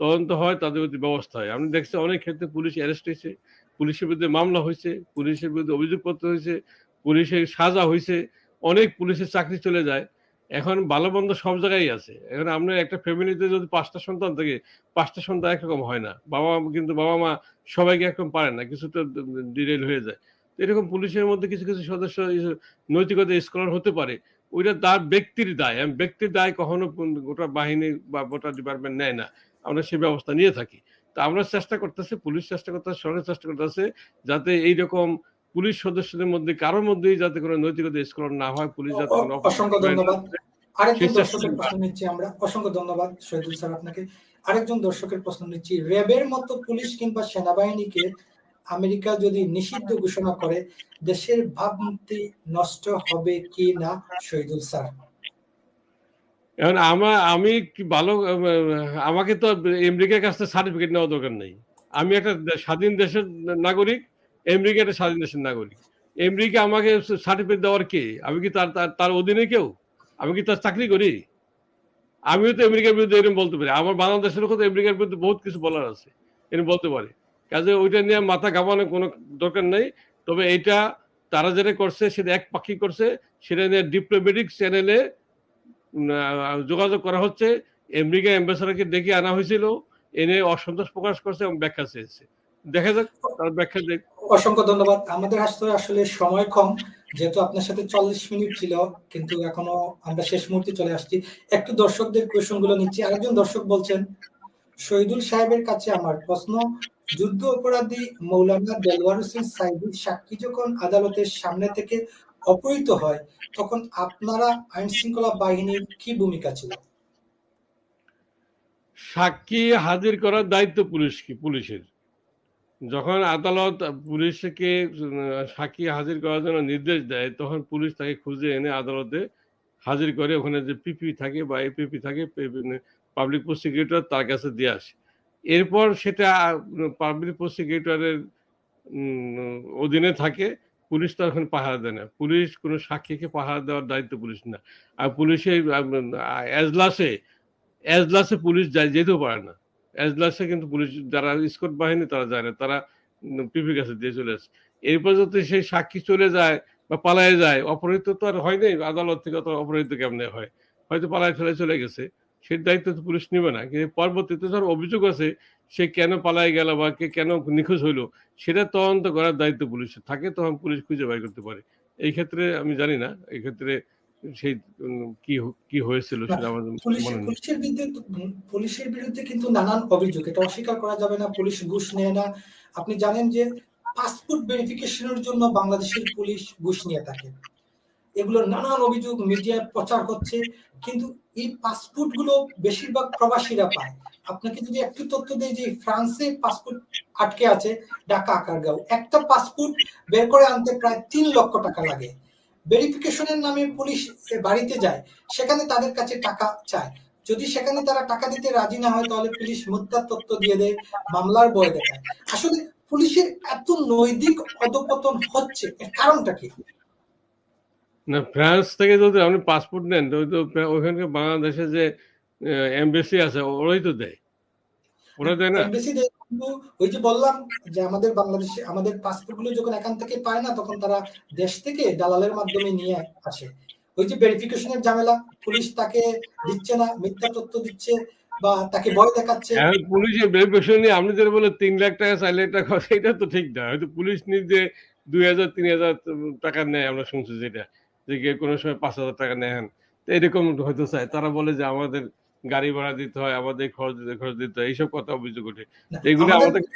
তদন্ত হয়, তাদের প্রতি ব্যবস্থা হয়। আপনি দেখছেন অনেক ক্ষেত্রে পুলিশ অ্যারেস্ট হয়েছে, পুলিশের বিরুদ্ধে মামলা হয়েছে, পুলিশের বিরুদ্ধে অভিযোগপত্র হয়েছে, পুলিশের সাজা হয়েছে, অনেক পুলিশের চাকরি চলে যায়। এখন ভালো মন্দ সব জায়গায় আছে। এখন আপনার একটা ফ্যামিলিতে যদি পাঁচটা সন্তান থাকে, পাঁচটা সন্তান একরকম হয় না। বাবা মা, কিন্তু বাবা মা সবাইকে একরকম পারে না, কিছুটা ডিরেল হয়ে যায়। তো এরকম পুলিশের মধ্যে কিছু কিছু সদস্য নৈতিকতা স্কলার হতে পারে, ওইটা তার ব্যক্তির দায়। ব্যক্তির দায় কখনো গোটা বাহিনী বা গোটা ডিপার্টমেন্ট নেয় না। আমরা সেই ব্যবস্থা নিয়ে থাকি। তা আমরা চেষ্টা করতেছি পুলিশ চেষ্টা করতেছে সরকার চেষ্টা করতেছে যাতে এইরকম পুলিশ সদস্যদের মধ্যে কারোর মধ্যেই যাতে কোনো নৈতিকতা স্কলার না হয় পুলিশ যাতে অসংখ্য ধন্যবাদ। আরেকজন দর্শকের প্রশ্ন নিচ্ছি আমরা। অসংখ্য ধন্যবাদ শহীদুল স্যার আপনাকে। আরেকজন দর্শকের প্রশ্ন নিচ্ছি র্যাবের মতো পুলিশ কিংবা সেনাবাহিনীকে আমেরিকা যদি নিষিদ্ধ ঘোষণা করে দেশের ভাবমূর্তি নষ্ট হবে কি না শহীদুল স্যার? এখন আমার আমি ভালো আমাকে তো আমেরিকার কাছ থেকে সার্টিফিকেট নেওয়া দরকার নেই। আমি একটা স্বাধীন দেশের নাগরিক, আমেরিকা একটা স্বাধীন দেশের নাগরিক। আমেরিকা আমাকে সার্টিফিকেট দেওয়ার কে? আমি কি তার, তার- অধীনে কেউ? আমি কি তার চাকরি করি? আমিও তো আমেরিকার বিরুদ্ধে এরকম বলতে পারি। আমার বাংলাদেশের তো আমেরিকার বিরুদ্ধে বহুত কিছু বলার আছে এরকম বলতে পারে। কাজে ওইটা নিয়ে মাথা ঘামানোর কোনো দরকার নেই। তবে এটা তারা যেটা করছে, সেটা এক পাখি করছে, সেটা নিয়ে ডিপ্লোমেটিক চ্যানেলে যোগাযোগ করা হচ্ছে। আমেরিকা অ্যাম্বাসাডারকে ডেকে আনা হয়েছিল। এনে অসন্তোষ প্রকাশ করছে এবং ব্যাখ্যা চেয়েছে। দেখা যাক, তার ব্যাখ্যা দেখ অসংখ্য ধন্যবাদ। আমাদের আসলে আসলে সময় কম, যেহেতু আপনার সাথে চল্লিশ মিনিট ছিল, কিন্তু এখনও আমরা শেষ মুহূর্তে চলে আসছি। একটু দর্শকদের কোয়েশনগুলো নিচ্ছি। আরেকজন দর্শক বলছেন, শহীদুল সাহেবের কাছে আমার প্রশ্ন, যুদ্ধ অপরাধী মৌলানা দেলওয়ার হোসেন সাইদির সাক্ষী যখন আদালতের সামনে থেকে অপহৃত হয়, তখন আপনারা আইন শৃঙ্খলা বাহিনীর কি ভূমিকা ছিল? সাক্ষী হাজির করার দায়িত্ব পুলিশ কি, পুলিশের? যখন আদালত পুলিশকে সাক্ষী হাজির করার জন্য নির্দেশ দেয়, তখন পুলিশ তাকে খুঁজে এনে আদালতে হাজির করে, ওখানে যে পিপি থাকে বা এপিপি থাকে পাবলিক প্রসিকিউটর তার কাছে দিয়ে আসে। এরপর সেটা পাবলিক প্রসিকিউটরের অধীনে থাকে পুলিশ তো এখন পাহারা দেয় না। পুলিশ কোনো সাক্ষীকে পাহারা দেওয়ার দায়িত্ব পুলিশ না। আর পুলিশের আহ, এজলাসে এজলাসে পুলিশ যায় যেতেও পারে না। এজলাসে কিন্তু পুলিশ যারা স্কট বাহিনী তারা যায় না। তারা পিপির কাছে দিয়ে চলে আসে। এরপর যদি সেই সাক্ষী চলে যায় বা পালায় যায় অপহৃত তো আর হয় নাই। আদালত থেকে তো অপহৃত কেমনে হয়? হয়তো পালায় ফেলে চলে গেছে। সেই দায়িত্ব তো পুলিশ নেবে না। কিন্তু পরবর্তীতে ধর অভিযোগ আছে সে কেন পালায় গেল বা কে কেন নিখোঁজ হইল সেটা তদন্ত করার দায়িত্ব পুলিশের থাকে তখন পুলিশ খুঁজে বের করতে পারে। এই ক্ষেত্রে আমি জানি না এই ক্ষেত্রে সেই কি কি হয়েছিল সেটা আমার পুলিশের বিরুদ্ধে পুলিশের বিরুদ্ধে কিন্তু নানান অভিযোগ এটা অস্বীকার করা যাবে না পুলিশ ঘুষ নেয় না। আপনি জানেন যে পাসপোর্ট ভেরিফিকেশনের জন্য বাংলাদেশের পুলিশ ঘুষ নিয়ে থাকে। এগুলো নানান অভিযোগ মিডিয়ায় প্রচার হচ্ছে, কিন্তু এই পাসপোর্টগুলো বেশিরভাগ প্রবাসীরা পায়। আপনাকে যদি একটু তথ্য দেয় যে ফ্রান্সে পাসপোর্ট আটকে আছে, ঢাকা, আকারগাঁও। একটা পাসপোর্ট বের করে আনতে প্রায় তিন লক্ষ টাকা লাগে। ভেরিফিকেশনের নামে পুলিশ বাড়িতে যায়, সেখানে তাদের কাছে টাকা চায়। যদি সেখানে তারা টাকা দিতে রাজি না হয়, তাহলে পুলিশ মিথ্যা তথ্য দিয়ে দেয়, মামলার বয় দেখায়। আসলে পুলিশের এত নৈতিক অধপতন হচ্ছে কারণটা কি? না ফ্রান্স থেকে যদি আপনি পাসপোর্ট নেন তো ওই তো ফ্রা- বাংলাদেশে যে এমবেসি আছে ওরাই তো দেয়। ওরা দেয় না? ওই যে বললাম যে আমাদের বাংলাদেশে আমাদের পাসপোর্টগুলো যখন এখান থেকে পায় না তখন তারা দেশ থেকে দালালের মাধ্যমে নিয়ে আসে। ওই যে ভেরিফিকেশনের ঝামেলা পুলিশ তাকে দিচ্ছে না মিথ্যা তথ্য দিচ্ছে বা তাকে ভয় দেখাচ্ছে। পুলিশের ভেরিফিকেশন নিয়ে আপনি যেটা বলে তিন লাখ টাকা চার লাখ টাকা এটা তো ঠিক না। হয়তো পুলিশ নিজে দুই হাজার তিন হাজার টাকা নেয় আমরা শুনছি যেটা। যে কেউ কোনো সময় পাঁচ হাজার টাকা নেন তো এরকম হয়তো চায় তারা বলে যে আমাদের গাড়ি ভাড়া দিতে হয় আমাদের খরচ দিতে খরচ দিতে হয়। এইসব কথা অভিযোগ ওঠে। এগুলো আমাদের-